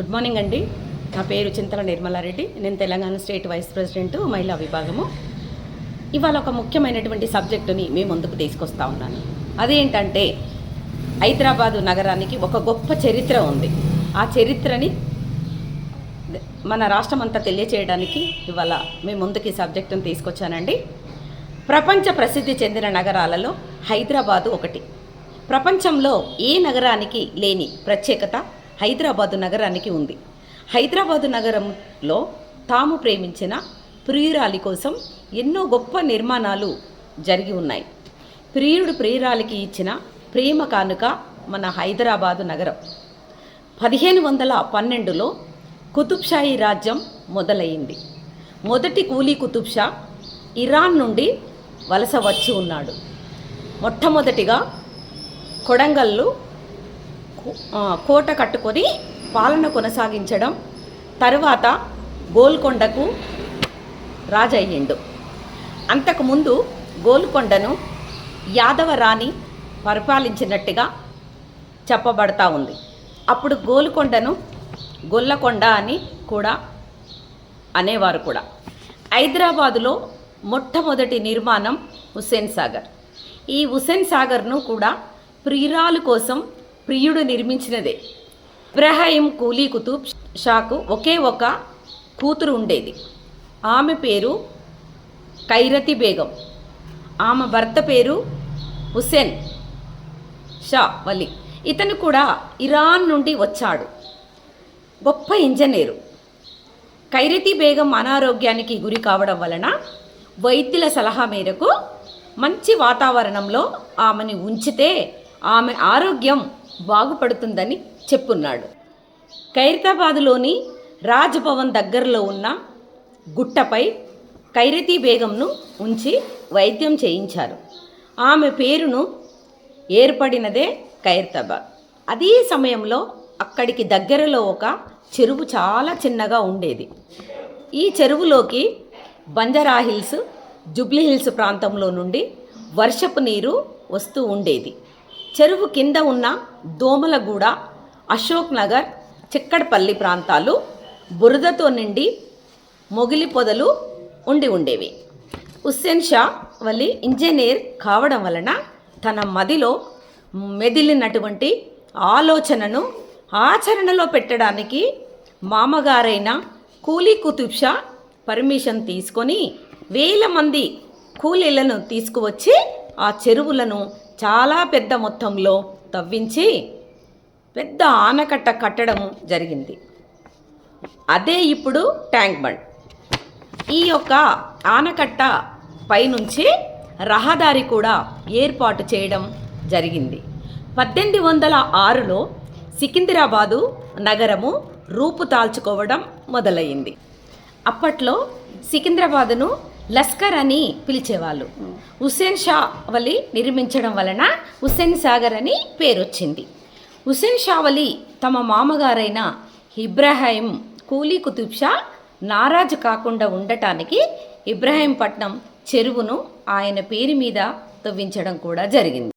Good morning అండి. నా పేరు చింతల నిర్మలారెడ్డి. నేను తెలంగాణ స్టేట్ వైస్ ప్రెసిడెంట్ మహిళా విభాగము. ఇవాళ ఒక ముఖ్యమైనటువంటి సబ్జెక్టుని మీ ముందుకు తీసుకొస్తా ఉన్నాను. అదేంటంటే హైదరాబాదు నగరానికి ఒక గొప్ప చరిత్ర ఉంది. ఆ చరిత్రని మన రాష్ట్రం అంతా తెలియచేయడానికి ఇవాళ మీ ముందుకి ఈ సబ్జెక్టును తీసుకొచ్చానండి. ప్రపంచ ప్రసిద్ధి చెందిన నగరాలలో హైదరాబాదు ఒకటి. ప్రపంచంలో ఏ నగరానికి లేని ప్రత్యేకత? హైదరాబాదు నగరానికి ఉంది. హైదరాబాదు నగరంలో తాము ప్రేమించిన ప్రియురాలి కోసం ఎన్నో గొప్ప నిర్మాణాలు జరిగి ఉన్నాయి. ప్రియుడు ప్రియురాలికి ఇచ్చిన ప్రేమ కానుక మన హైదరాబాదు నగరం. పదిహేను వందల పన్నెండులో కుతుబ్షాహీ రాజ్యం మొదలైంది. మొదటి కూలీ కుతుబ్షా ఇరాన్ నుండి వలస వచ్చి ఉన్నాడు. మొట్టమొదటిగా కొడంగల్లు కోట కట్టుకొని పాలన కొనసాగించడం తరువాత గోల్కొండకు రాజయ్యిండు. అంతకుముందు గోల్కొండను యాదవ రాణి పరిపాలించినట్టుగా చెప్పబడతా ఉంది. అప్పుడు గోల్కొండను గొల్లకొండ అని కూడా అనేవారు కూడా. హైదరాబాదులో మొట్టమొదటి నిర్మాణం హుస్సేన్ సాగర్. ఈ హుస్సేన్ సాగర్ను కూడా ప్రియురాలు కోసం ప్రియుడు నిర్మించినదే. ఇబ్రాహీం కూలీ కుతుబ్ షాకు ఒకే ఒక కూతురు ఉండేది. ఆమె పేరు కైరతి బేగం. ఆమె భర్త పేరు హుస్సేన్ షా వలి ఇతను కూడా ఇరాన్ నుండి వచ్చాడు. గొప్ప ఇంజనీరు. ఖైరతి బేగం అనారోగ్యానికి గురి కావడం వలన వైద్యుల సలహా మేరకు మంచి వాతావరణంలో ఆమెని ఉంచితే ఆమె ఆరోగ్యం బాగుపడుతుందని చెప్పున్నాడు. ఖైరతాబాదులోని రాజ్భవన్ దగ్గరలో ఉన్న గుట్టపై ఖైరతీ బేగంను ఉంచి వైద్యం చేయించారు. ఆమె పేరును ఏర్పడినదే ఖైరతాబాద్. అదే సమయంలో అక్కడికి దగ్గరలో ఒక చెరువు చాలా చిన్నగా ఉండేది. ఈ చెరువులోకి బంజారా హిల్స్ జుబ్లీ హిల్స్ ప్రాంతంలో నుండి వర్షపు నీరు వస్తూ ఉండేది. చెరువు కింద ఉన్న దోమలగూడ అశోక్ నగర్ చిక్కడపల్లి ప్రాంతాలు బురదతో నిండి మొగిలి పొదలు ఉండి ఉండేవి. హుస్సేన్ షా వల్లి ఇంజనీర్ కావడం వలన తన మదిలో మెదిలినటువంటి ఆలోచనను ఆచరణలో పెట్టడానికి మామగారైన కూలీ కుతుబ్ షా పర్మిషన్ తీసుకొని వేల మంది కూలీలను తీసుకువచ్చి ఆ చెరువులను చాలా పెద్ద మొత్తంలో తవ్వించి పెద్ద ఆనకట్ట కట్టడం జరిగింది. అదే ఇప్పుడు ట్యాంక్ బండ్. ఈ యొక్క ఆనకట్ట పైనుంచి రహదారి కూడా ఏర్పాటు చేయడం జరిగింది. పద్దెనిమిది వందల ఆరులో సికింద్రాబాదు నగరము రూపు తాల్చుకోవడం మొదలయ్యింది. అప్పట్లో సికింద్రాబాదును లస్కర్ అని పిలిచేవాళ్ళు. హుస్సేన్ షా వలి నిర్మించడం వలన హుస్సేన్ సాగర్ అని పేరు వచ్చింది హుస్సేన్ షా వలి తమ మామగారైన ఇబ్రాహీం కూలీ కుతుబ్ షా నారాజు కాకుండా ఉండటానికి ఇబ్రాహీంపట్నం చెరువును ఆయన పేరు మీద తవ్వించడం కూడా జరిగింది.